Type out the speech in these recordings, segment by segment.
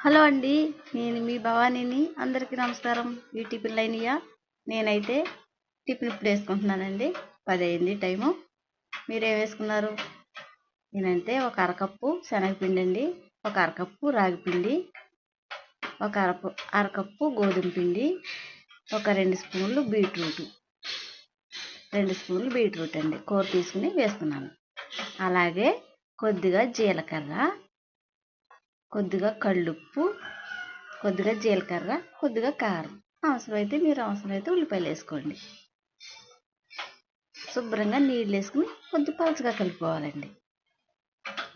Hello అండి నేను మీ భవానీని. అందరికీ నమస్కారం. ఈ టిఫిన్ లైనియా నేనైతే టిఫిన్ ఇప్పుడు వేసుకుంటున్నానండి పది అయింది టైము. మీరేం వేసుకున్నారు? నేనంటే ఒక అరకప్పు శనగపిండి అండి ఒక అరకప్పు రాగిపిండి ఒక అరపు అరకప్పు గోధుమ పిండి ఒక రెండు స్పూన్లు బీట్రూట్. రెండు స్పూన్లు బీట్రూట్ అండి కూర తీసుకుని వేస్తున్నాను అలాగే కొద్దిగా జీలకర్ర కొద్దిగా కళ్ళుప్పు కొద్దిగా జీలకర్ర కొద్దిగా కారం. అవసరమైతే మీరు అవసరమైతే ఉల్లిపాయలు వేసుకోండి. శుభ్రంగా నీళ్ళు వేసుకుని కొద్ది పలుచగా కలుపుకోవాలండి.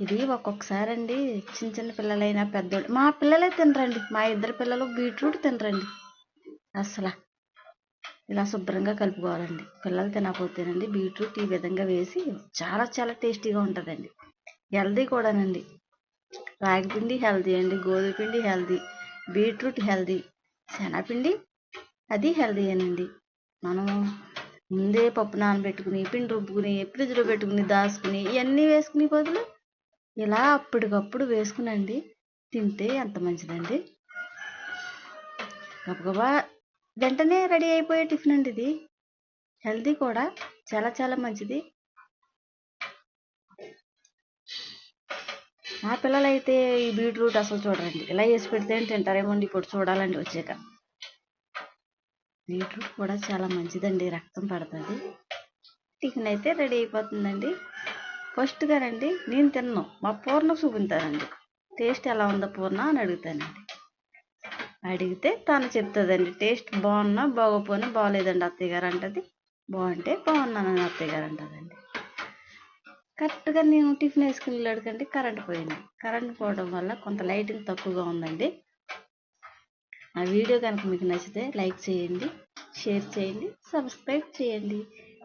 ఇది ఒక్కొక్కసారి అండి చిన్న చిన్న పిల్లలైనా పెద్దోళ్ళు మా పిల్లలే తినరండి. మా ఇద్దరు పిల్లలు బీట్రూట్ తినరండి. అసలు ఇలా శుభ్రంగా కలుపుకోవాలండి. పిల్లలు తినకపోతేనండి బీట్రూట్ ఈ విధంగా వేసి చాలా చాలా టేస్టీగా ఉంటుందండి. హెల్దీ కూడానండి. రాగి పిండి హెల్దీ అండి గోధుమ పిండి హెల్దీ బీట్రూట్ హెల్దీ శనగపిండి అది హెల్దీ అనండి. మనము ముందే పప్పు నానబెట్టుకుని పిండి రుబ్బుకుని ఫ్రిడ్జ్లో పెట్టుకుని దాచుకుని ఇవన్నీ వేసుకుని బదులు ఇలా అప్పటికప్పుడు వేసుకునండి తింటే ఎంత మంచిదండి. గబగబా వెంటనే రెడీ అయిపోయే టిఫిన్ అండి ఇది. హెల్దీ కూడా చాలా చాలా మంచిది. మా పిల్లలైతే ఈ బీట్రూట్ అసలు చూడరండి. ఇలా వేసి పెడితే తింటారేమోండి ఇప్పుడు చూడాలండి వచ్చాక. బీట్రూట్ కూడా చాలా మంచిదండి రక్తం పడుతుంది. టిఫిన్ అయితే రెడీ అయిపోతుందండి. ఫస్ట్గా రండి నేను తిన్నాను మా పూర్ణ చూపించారండి. టేస్ట్ ఎలా ఉందో పూర్ణ అని అడుగుతానండి. అడిగితే తను చెప్తుందండి టేస్ట్ బాగున్నా బాగోపోయినా బాగోలేదండి అత్తయ్య గారు అంటది. బాగుంటే బాగున్నానని అత్తయ్య గారు అంటదండి. కరెక్ట్గా నేను టిఫిన్ వేసుకుని వెళ్ళాడుకంటే కరెంట్ పోయింది. కరెంట్ పోవడం వల్ల కొంత లైటింగ్ తక్కువగా ఉందండి. ఆ వీడియో కనుక మీకు నచ్చితే లైక్ చేయండి షేర్ చేయండి సబ్స్క్రైబ్ చేయండి.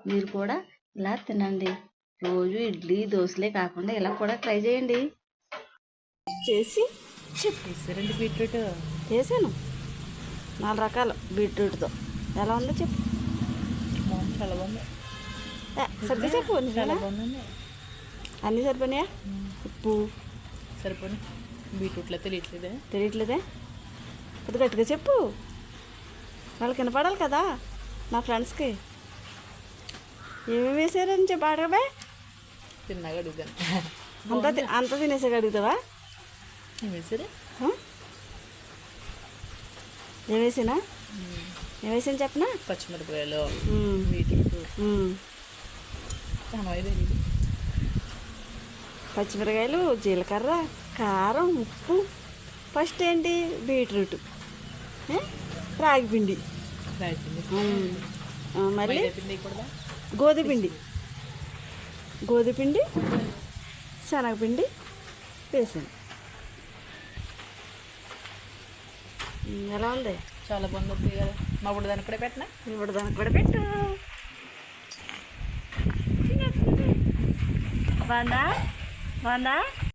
మీరు కూడా ఇలా తినండి. రోజు ఇడ్లీ దోశలే కాకుండా ఇలా కూడా ట్రై చేయండి. చేసి వేసారండి బీట్రూట్. చేశాను. నాలుగు రకాలు బీట్రూట్తో. ఎలా ఉందో చెప్పు. బాగుంది చాలా బాగుంది. సరిగ్గా చెప్పు చాలా నిజమేనా? అన్నీ సరిపోయినాయా? ఉప్పు. సరిపోయి బీట్రూట్లో తెలియట్లేదే. తెలియట్లేదే? కొద్ది గట్టిగా చెప్పు. వాళ్ళకి వినపడాలి కదా నా ఫ్రెండ్స్కి. ఏమేమి వేసారని చెప్పి అడగబే తిన్నాగా అడుగుతాను. అంతా అంతా తినేసాక అడుగుతావా? ఏం వేసారు? ఆ? ఏం వేసినా? ఏం వేసాను చెప్పనా? పచ్చిమిరపకాయలు బీట్రూట్. పచ్చిమిరకాయలు జీలకర్ర కారం ఉప్పు. ఫస్ట్ ఏంటి? బీట్రూట్? రాగిపిండి. మళ్ళీ గోధుపిండి గోధుపిండి శనగపిండి వేసాను. ఎలా ఉంది? చాలా బాగుంది మా ఇప్పుడు దానికి కూడా పెట్టినా? ఇప్పుడు దానికి కూడా పెట్టు. బాగుందా? బాగుందా